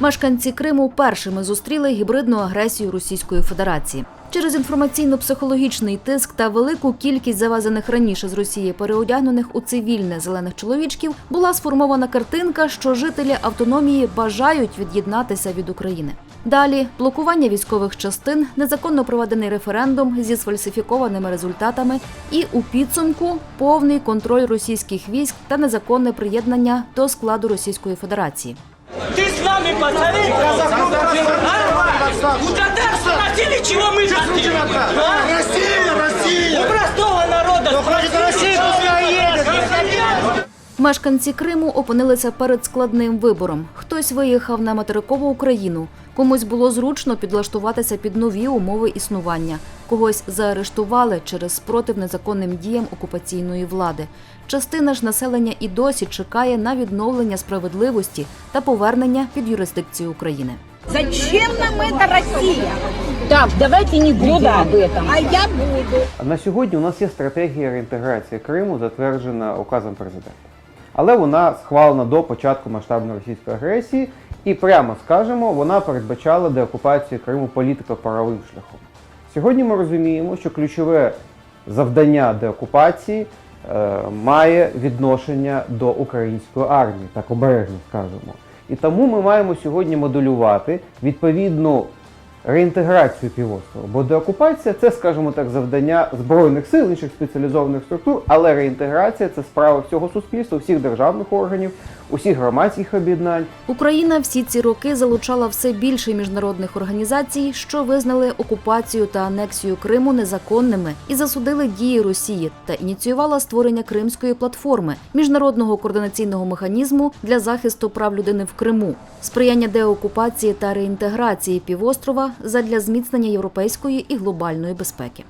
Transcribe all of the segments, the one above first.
Мешканці Криму першими зустріли гібридну агресію Російської Федерації. Через інформаційно-психологічний тиск та велику кількість завезених раніше з Росії переодягнених у цивільне зелених чоловічків була сформована картинка, що жителі автономії бажають від'єднатися від України. Далі блокування військових частин, незаконно проведений референдум зі сфальсифікованими результатами, і у підсумку повний контроль російських військ та незаконне приєднання до складу Російської Федерації. Ты с нами посмотри! А? Татар чего мы хотим? А? Россия, Россия! У простого народа Мешканці Криму опинилися перед складним вибором. Хтось виїхав на материкову Україну, комусь було зручно підлаштуватися під нові умови існування, когось заарештували через спротив незаконним діям окупаційної влади. Частина ж населення і досі чекає на відновлення справедливості та повернення під юрисдикцію України. Зачем нам эта Россия? Так, давайте не будем об этом. А я буду. На сьогодні у нас є стратегія реінтеграції Криму, затверджена указом президента. Але вона схвалена до початку масштабної російської агресії, і прямо скажемо, вона передбачала деокупацію Криму політико-правовим шляхом. Сьогодні ми розуміємо, що ключове завдання деокупації е, має відношення до української армії, так обережно скажемо. І тому ми маємо сьогодні моделювати відповідну реінтеграцію півострова. Бо деокупація це, скажімо так, завдання збройних сил, інших спеціалізованих структур, але реінтеграція це справа всього суспільства, всіх державних органів, усіх громадських об'єднань. Україна всі ці роки залучала все більше міжнародних організацій, що визнали окупацію та анексію Криму незаконними і засудили дії Росії та ініціювала створення Кримської платформи міжнародного координаційного механізму для захисту прав людини в Криму, сприяння деокупації та реінтеграції півострова задля зміцнення європейської і глобальної безпеки.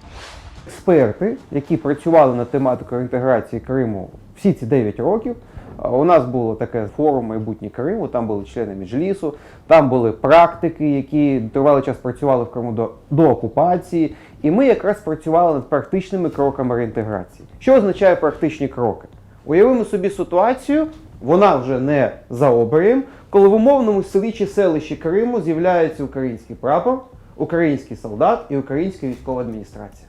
Експерти, які працювали над тематикою інтеграції Криму всі ці 9 років. У нас було таке форум майбутнє Криму, там були члени Меджлісу, там були практики, які тривалий час працювали в Криму до, до окупації. І ми якраз працювали над практичними кроками реінтеграції. Що означає практичні кроки? Уявимо собі ситуацію, вона вже не за оберієм, коли в умовному селі чи селищі Криму з'являється український прапор, український солдат і українська військова адміністрація.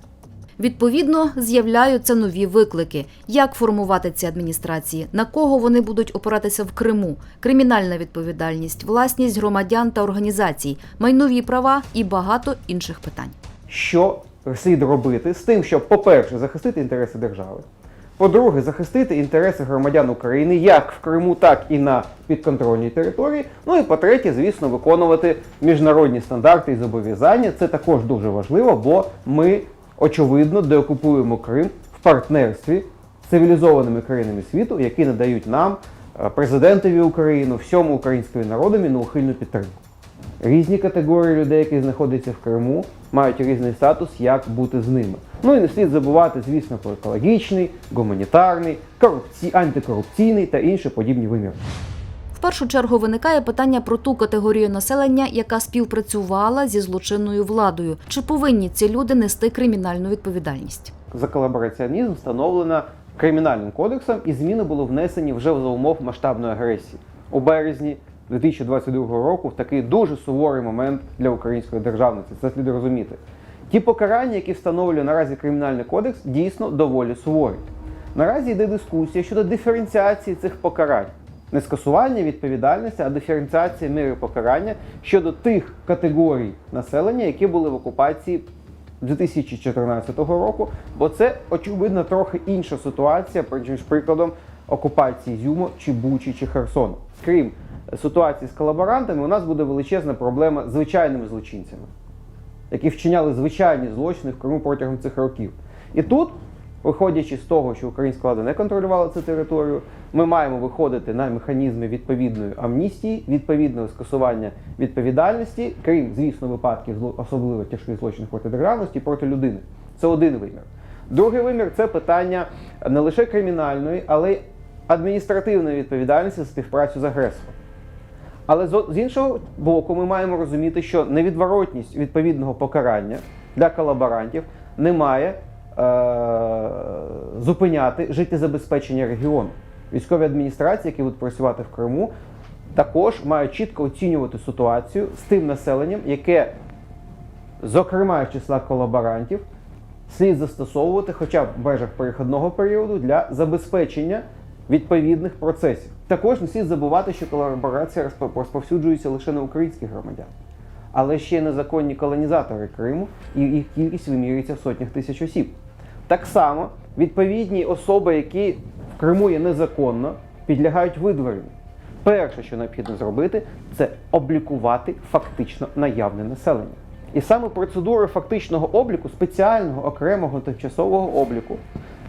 Відповідно, з'являються нові виклики: як формувати ці адміністрації, на кого вони будуть опиратися в Криму, кримінальна відповідальність, власність громадян та організацій, майнові права і багато інших питань. що слід робити з тим, щоб, по-перше, захистити інтереси держави, по-друге, захистити інтереси громадян України як в Криму, так і на підконтрольній території. Ну і по-третє, звісно, виконувати міжнародні стандарти і зобов'язання. Це також дуже важливо, бо ми очевидно деокупуємо Крим в партнерстві з цивілізованими країнами світу, які надають нам, е, президентові України, всьому українському народові неухильну підтримку. Різні категорії людей, які знаходяться в Криму, мають різний статус, як бути з ними. Ну і не слід забувати, звісно, про екологічний, гуманітарний, корупці... антикорупційний та інші подібні виміри. В першу чергу виникає питання про ту категорію населення, яка співпрацювала зі злочинною владою. Чи повинні ці люди нести кримінальну відповідальність? За колабораціонізм встановлено кримінальним кодексом, і зміни були внесені вже за умов масштабної агресії у березні 2022 року. В такий дуже суворий момент для української державності. Це слід розуміти. Ті покарання, які встановлює наразі кримінальний кодекс, дійсно доволі суворі. Наразі йде дискусія щодо диференціації цих покарань. Не скасування відповідальності, а диференціація міри покарання щодо тих категорій населення, які були в окупації 2014 року, бо це очевидно трохи інша ситуація, ніж прикладом окупації Зюму чи Бучі чи Херсону. Крім ситуації з колаборантами, у нас буде величезна проблема з звичайними злочинцями, які вчиняли звичайні злочини в Криму протягом цих років. І тут, виходячи з того, що українська влада не контролювала цю територію, ми маємо виходити на механізми відповідної амністії, відповідного скасування відповідальності, крім, звісно, випадків особливо тяжких злочинів проти державності, проти людини. Це один вимір. Другий вимір це питання не лише кримінальної, але й адміністративної відповідальності за співпрацю з агресором. Але з іншого боку, ми маємо розуміти, що невідворотність відповідного покарання для колаборантів не має зупиняти життєзабезпечення регіону. Військові адміністрації, які будуть працювати в Криму, також мають чітко оцінювати ситуацію з тим населенням, яке, зокрема з числа колаборантів, слід застосовувати хоча б в межах перехідного періоду для забезпечення відповідних процесів. Також не слід забувати, що колаборація розпо- розповсюджується лише на українських громадян, але ще незаконні колонізатори Криму, і їх кількість вимірюється в сотнях тисяч осіб. Так само відповідні особи, які в Криму є незаконно, підлягають видворенню. Перше, що необхідно зробити, це облікувати фактично наявне населення. І саме процедура фактичного обліку, спеціального окремого тимчасового обліку,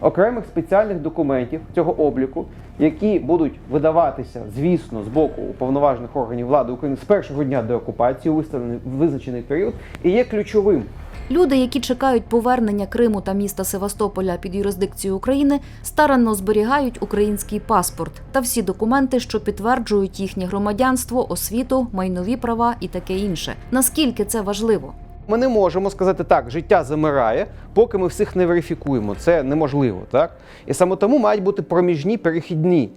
окремих спеціальних документів цього обліку, які будуть видаватися, звісно, з боку уповноважених органів влади України з першого дня деокупації виставлений визначений період, і є ключовим. Люди, які чекають повернення Криму та міста Севастополя під юрисдикцію України, старанно зберігають український паспорт та всі документи, що підтверджують їхнє громадянство, освіту, майнові права і таке інше. Наскільки це важливо? Ми не можемо сказати так, життя замирає, поки ми всіх не верифікуємо. Це неможливо, так? І саме тому мають бути проміжні перехідні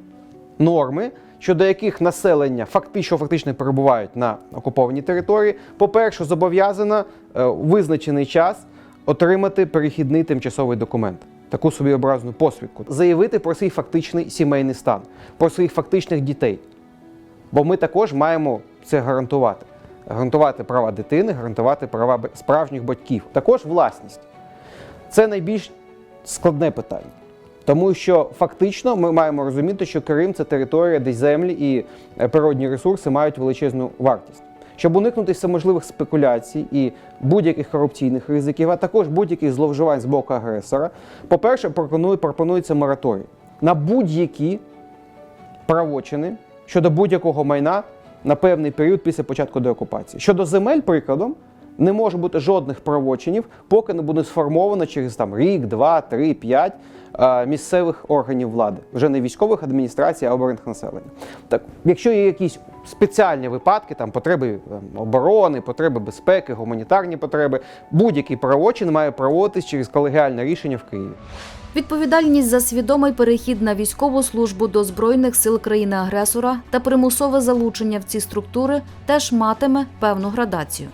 норми, щодо яких населення фактично фактично перебувають на окупованій території. По-перше, зобов'язано е, у визначений час отримати перехідний тимчасовий документ. Таку собі образну посвідку, заявити про свій фактичний сімейний стан, про своїх фактичних дітей. Бо ми також маємо це гарантувати. Гарантувати права дитини, гарантувати права справжніх батьків. Також власність. Це найбільш складне питання. Тому що фактично ми маємо розуміти, що Крим це територія, де землі і е, природні ресурси мають величезну вартість. Щоб уникнути всеможливих спекуляцій і будь-яких корупційних ризиків, а також будь-яких зловживань з боку агресора, по-перше, пропонується мораторій на будь-які правочини щодо будь-якого майна на певний період після початку деокупації. Щодо земель, прикладом, не може бути жодних правочинів, поки не буде сформовано через там рік, два, три, п'ять е, місцевих органів влади, вже не військових адміністрацій, а оборонних населення. Так, якщо є якісь спеціальні випадки, там потреби там, оборони, потреби безпеки, гуманітарні потреби, будь-який правочин має проводитись через колегіальне рішення в Києві. Відповідальність за свідомий перехід на військову службу до збройних сил країни-агресора та примусове залучення в ці структури теж матиме певну градацію.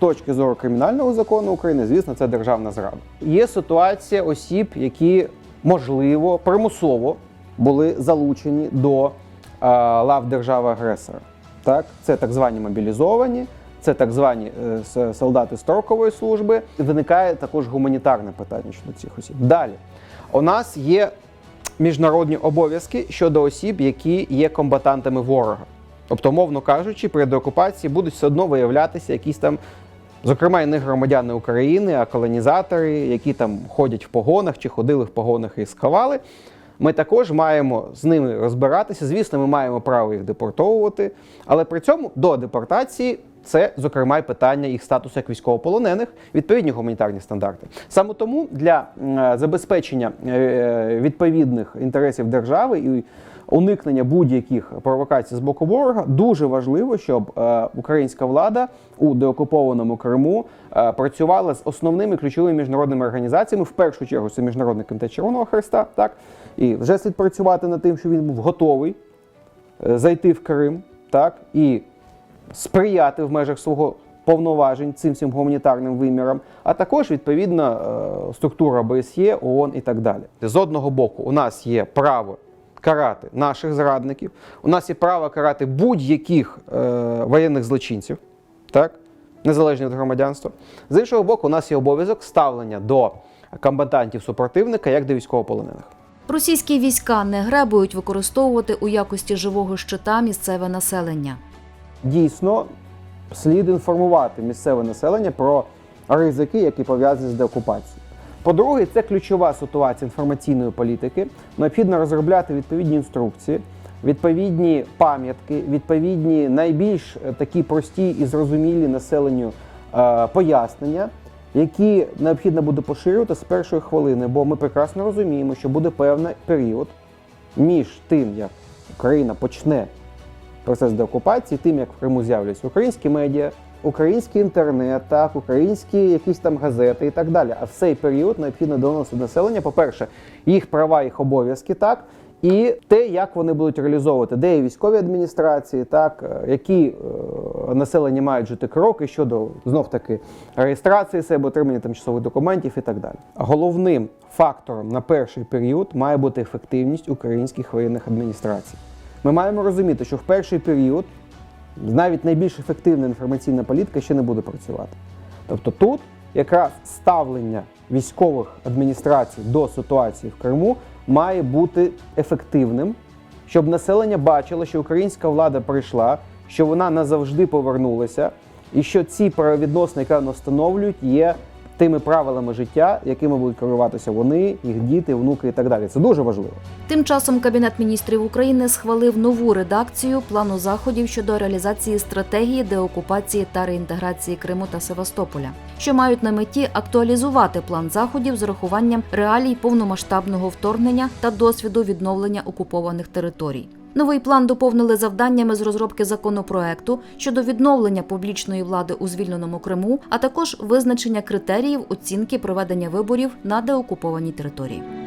Точки зору кримінального закону України, звісно, це державна зрада. Є ситуація осіб, які можливо примусово були залучені до е, лав держави-агресора. Так, це так звані мобілізовані, це так звані е, солдати строкової служби. Виникає також гуманітарне питання щодо цих осіб. Далі у нас є міжнародні обов'язки щодо осіб, які є комбатантами ворога. Тобто, мовно кажучи, при деокупації будуть все одно виявлятися якісь там, зокрема, і не громадяни України, а колонізатори, які там ходять в погонах чи ходили в погонах і сховали. Ми також маємо з ними розбиратися. Звісно, ми маємо право їх депортовувати, але при цьому до депортації це, зокрема, і питання їх статусу як військовополонених, відповідні гуманітарні стандарти. Саме тому для е, забезпечення е, відповідних інтересів держави і уникнення будь-яких провокацій з боку ворога дуже важливо, щоб е, українська влада у деокупованому Криму е, працювала з основними ключовими міжнародними організаціями. В першу чергу це міжнародний комітет Червоного Хреста, так і вже слід працювати над тим, щоб він був готовий е, зайти в Крим, так і сприяти в межах свого повноважень цим всім гуманітарним вимірам, а також відповідно е, структура ОБСЄ, ООН і так далі. З одного боку, у нас є право карати наших зрадників, у нас є право карати будь-яких е, воєнних злочинців, так, незалежно від громадянства. З іншого боку, у нас є обов'язок ставлення до комбатантів супротивника як до військовополонених. Російські війська не гребують використовувати у якості живого щита місцеве населення. дійсно слід інформувати місцеве населення про ризики, які пов'язані з деокупацією. По-друге, це ключова ситуація інформаційної політики. Необхідно розробляти відповідні інструкції, відповідні пам'ятки, відповідні найбільш е, такі прості і зрозумілі населенню е, пояснення, які необхідно буде поширювати з першої хвилини, бо ми прекрасно розуміємо, що буде певний період між тим, як Україна почне процес деокупації, тим як в Криму з'являться українські медіа, український інтернет, так, українські якісь там газети і так далі. А в цей період необхідно доносити населення, по-перше, їх права, їх обов'язки, так, і те, як вони будуть реалізовувати, де є військові адміністрації, так е, які е, населення мають жити кроки щодо знов таки реєстрації себе, отримання тимчасових документів і так далі. Головним фактором на перший період має бути ефективність українських воєнних адміністрацій. Ми маємо розуміти, що в перший період навіть найбільш ефективна інформаційна політика ще не буде працювати. Тобто тут якраз ставлення військових адміністрацій до ситуації в Криму має бути ефективним, щоб населення бачило, що українська влада прийшла, що вона назавжди повернулася, і що ці правовідносини, які вони встановлюють, є тими правилами життя, якими будуть керуватися вони, їх діти, внуки і так далі. Це дуже важливо. Тим часом Кабінет міністрів України схвалив нову редакцію плану заходів щодо реалізації стратегії деокупації та реінтеграції Криму та Севастополя, що мають на меті актуалізувати план заходів з урахуванням реалій повномасштабного вторгнення та досвіду відновлення окупованих територій. Новий план доповнили завданнями з розробки законопроекту щодо відновлення публічної влади у звільненому Криму, а також визначення критеріїв оцінки проведення виборів на деокупованій території.